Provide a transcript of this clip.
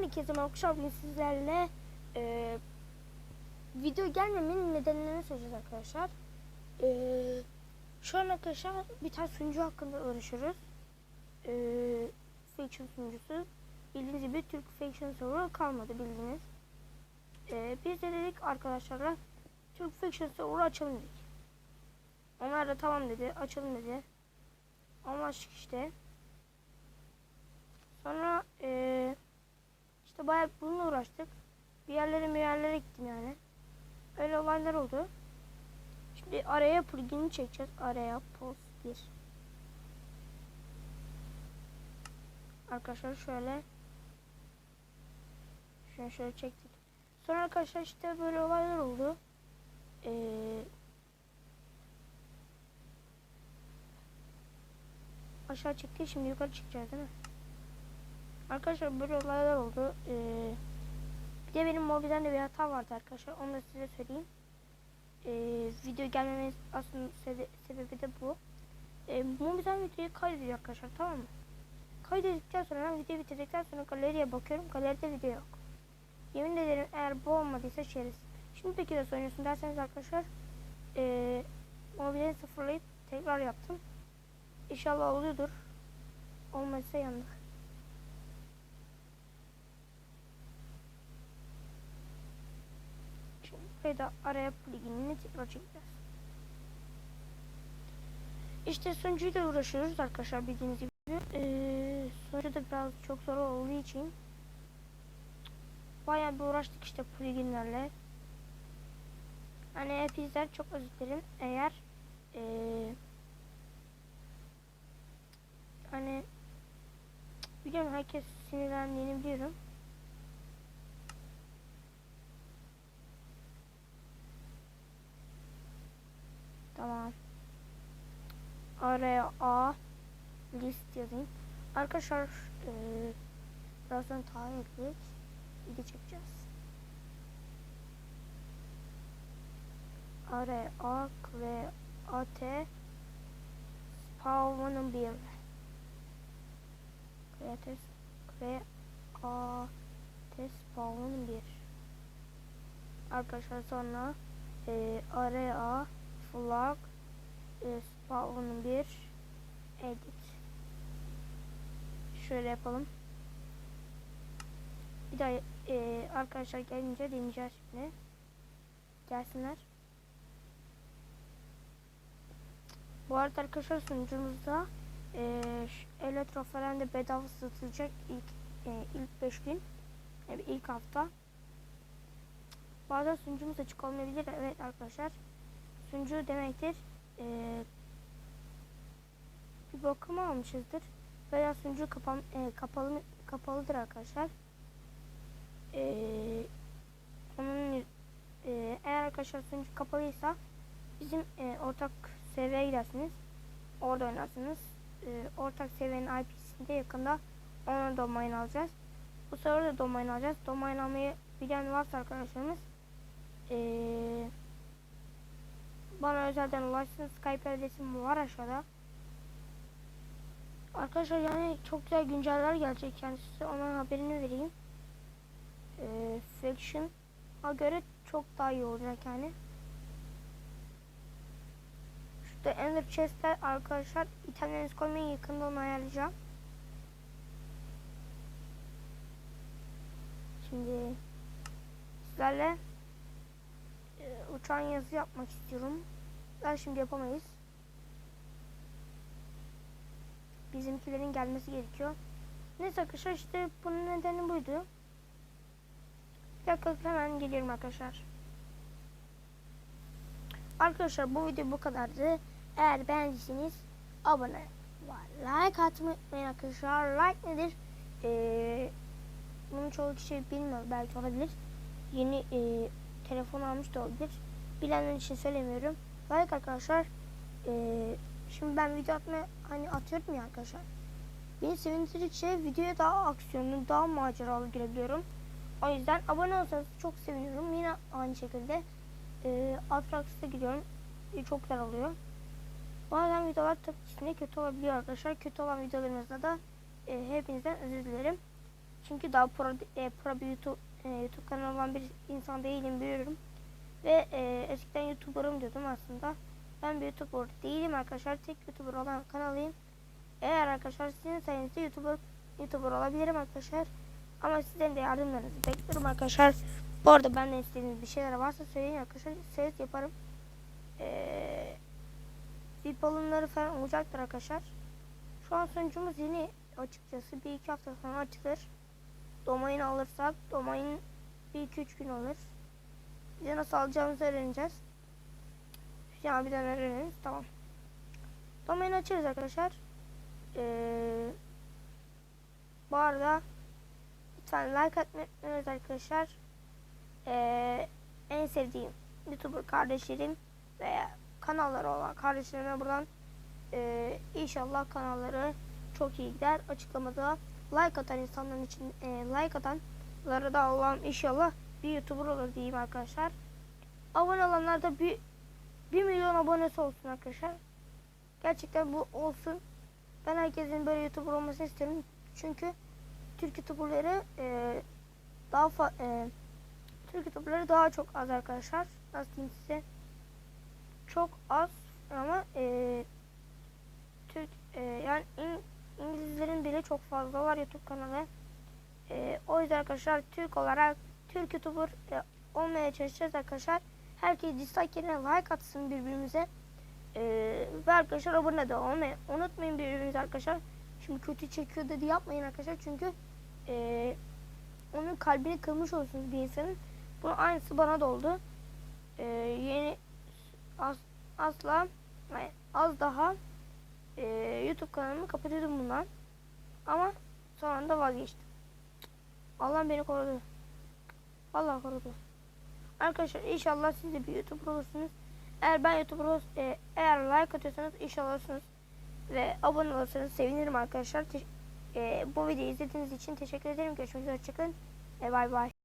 Herkese merhaba bugün sizlerle e, video gelmemenin nedenlerini söyleyeceğiz arkadaşlar. E, şu an arkadaşlar bir tane sunucu hakkında uğraşıyoruz. E, Faction sunucusu. Bildiğiniz gibi Türk Faction server kalmadı bildiğiniz. E, biz de dedik arkadaşlarla Türk Faction server açalım dedik. Onlar da tamam dedi açalım dedi. Anlaştık işte. Sonra eee işte bayağı bununla uğraştık. Bir yerlere bir yerlere gittim yani. Öyle olaylar oldu. Şimdi araya plugin'i çekeceğiz. Araya post 1. Arkadaşlar şöyle şöyle şöyle çektik. Sonra arkadaşlar işte böyle olaylar oldu. Ee, aşağı çekti. Şimdi yukarı çıkacağız değil mi? Arkadaşlar böyle olaylar oldu. Ee, bir de benim mobilden de bir hata vardı arkadaşlar. Onu da size söyleyeyim. Ee, video gelmemesi aslında sebe sebebi de bu. Ee, mobilden videoyu kaydediyor arkadaşlar tamam mı? Kaydettikten sonra video bitirdikten sonra galeriye bakıyorum. Galeride video yok. Yemin ederim eğer bu olmadıysa şeriz. Şimdi peki nasıl oynuyorsun derseniz arkadaşlar ee, mobilden sıfırlayıp tekrar yaptım. İnşallah oluyordur. Olmazsa yandık. Buraya da araya pluginini tekrar çekeceğiz. İşte sunucuyla uğraşıyoruz arkadaşlar bildiğiniz gibi. Ee, sunucu da biraz çok zor olduğu için bayağı bir uğraştık işte pluginlerle. Hani hepinizden çok özür dilerim eğer ee, hani biliyorum herkes sinirlendiğini biliyorum. Tamam. Araya A list yazayım. Arkadaşlar e, birazdan tarih ettik. Video çekeceğiz. Araya A ve AT Spawn'ın bir A T Spawn'ın bir Arkadaşlar sonra e, araya flag e, spawn 1 edit şöyle yapalım. Bir daha e, arkadaşlar gelince deneyeceğiz şimdi. Gelsinler. Bu arada arkadaşlar sunucumuzda e, Eletro falan da bedava satılacak ilk e, ilk 5 gün yani ilk hafta. Bazen sunucumuz açık olmayabilir. Evet arkadaşlar. Sunucu demektir e, bir bakım almışızdır. Veya sunucu kapan, e, kapalı kapalıdır arkadaşlar. E, onun e, eğer arkadaşlar sunucu kapalıysa bizim e, ortak seviyeye gidersiniz. Orada oynarsınız. E, ortak seviyenin IP'sinde yakında ona domain alacağız. Bu sefer de domain alacağız. Domain almayı bilen varsa arkadaşlarımız eee bana özelden ulaşsın. Skype adresim var aşağıda. Arkadaşlar yani çok güzel günceller gelecek yani size ona haberini vereyim. Ee, Faction'a göre çok daha iyi olacak yani. Şurada Ender Chest'te arkadaşlar itemlerinizi koymayı yakında onu ayarlayacağım. Şimdi sizlerle e, uçan yazı yapmak istiyorum. Ben şimdi yapamayız. Bizimkilerin gelmesi gerekiyor. Neyse arkadaşlar işte bunun nedeni buydu. Bir hemen geliyorum arkadaşlar. Arkadaşlar bu video bu kadardı. Eğer beğendiyseniz abone like atmayı arkadaşlar. Like nedir? Ee, bunu çoğu kişi bilmiyor belki olabilir. Yeni e, telefon almış da olabilir. Bilenler için söylemiyorum. Like arkadaşlar. Ee, şimdi ben video atmaya hani atıyorum ya arkadaşlar. Beni sevindirdikçe videoya daha aksiyonlu, daha maceralı girebiliyorum. O yüzden abone olsanız çok seviniyorum. Yine aynı şekilde e, Atrax'a gidiyorum. E, çok güzel oluyor. Bazen videolar tabii içinde kötü olabiliyor arkadaşlar. Kötü olan videolarımızda da e, hepinizden özür dilerim. Çünkü daha pro, e, pro bir YouTube, e, YouTube kanalı olan bir insan değilim biliyorum. Ve e, eskiden YouTuber'ım diyordum aslında. Ben bir YouTuber değilim arkadaşlar. Tek YouTuber olan kanalıyım. Eğer arkadaşlar sizin sayenizde YouTuber, YouTuber olabilirim arkadaşlar. Ama sizden de yardımlarınızı bekliyorum arkadaşlar. Bu arada benden istediğiniz bir şeyler varsa söyleyin arkadaşlar. Ses yaparım. Eee VIP alımları falan olacaktır arkadaşlar. Şu an sunucumuz yeni açıkçası. Bir iki hafta sonra açılır. Domain alırsak domain bir iki üç gün alır. Bize nasıl alacağımızı öğreneceğiz. Hüseyin abiden öğreniriz. Tamam. Domain açarız arkadaşlar. Ee, bu arada lütfen like atmayı arkadaşlar. Ee, en sevdiğim YouTuber kardeşlerim veya kanalları olan kardeşlerime buradan e, inşallah kanalları çok iyi gider. Açıklamada like atan insanların için e, like atanlara da Allah'ım inşallah bir YouTuber olur diyeyim arkadaşlar. Abone olanlar da bir, 1 milyon abonesi olsun arkadaşlar. Gerçekten bu olsun. Ben herkesin böyle YouTuber olmasını isterim. Çünkü Türk YouTuber'ları e, daha fa, e, Türk YouTuber'ları daha çok az arkadaşlar. Nasıl diyeyim size? Çok az ama e, Türk e, yani İng- İngilizlerin bile çok fazla var YouTube kanalı. E, o yüzden arkadaşlar Türk olarak Türk YouTuber e, olmaya çalışacağız arkadaşlar. Herkes dislike yerine like atsın birbirimize. E, ve arkadaşlar abone de olmayı unutmayın birbirinize arkadaşlar. Şimdi kötü çekiyor dedi yapmayın arkadaşlar çünkü e, onun kalbini kırmış olursunuz bir insanın. Bunun aynısı bana da oldu. E, yeni az, asla az daha e, YouTube kanalımı kapatıyordum bundan. Ama sonra da vazgeçtim. Allah beni korudu. Allah korudu. Arkadaşlar inşallah siz de bir YouTuber olursunuz. Eğer ben YouTuber ol, e, eğer like atıyorsanız inşallah olursunuz. Ve abone olursanız sevinirim arkadaşlar. Te- e, bu videoyu izlediğiniz için teşekkür ederim. Görüşmek üzere. Hoşçakalın. E, bay bay.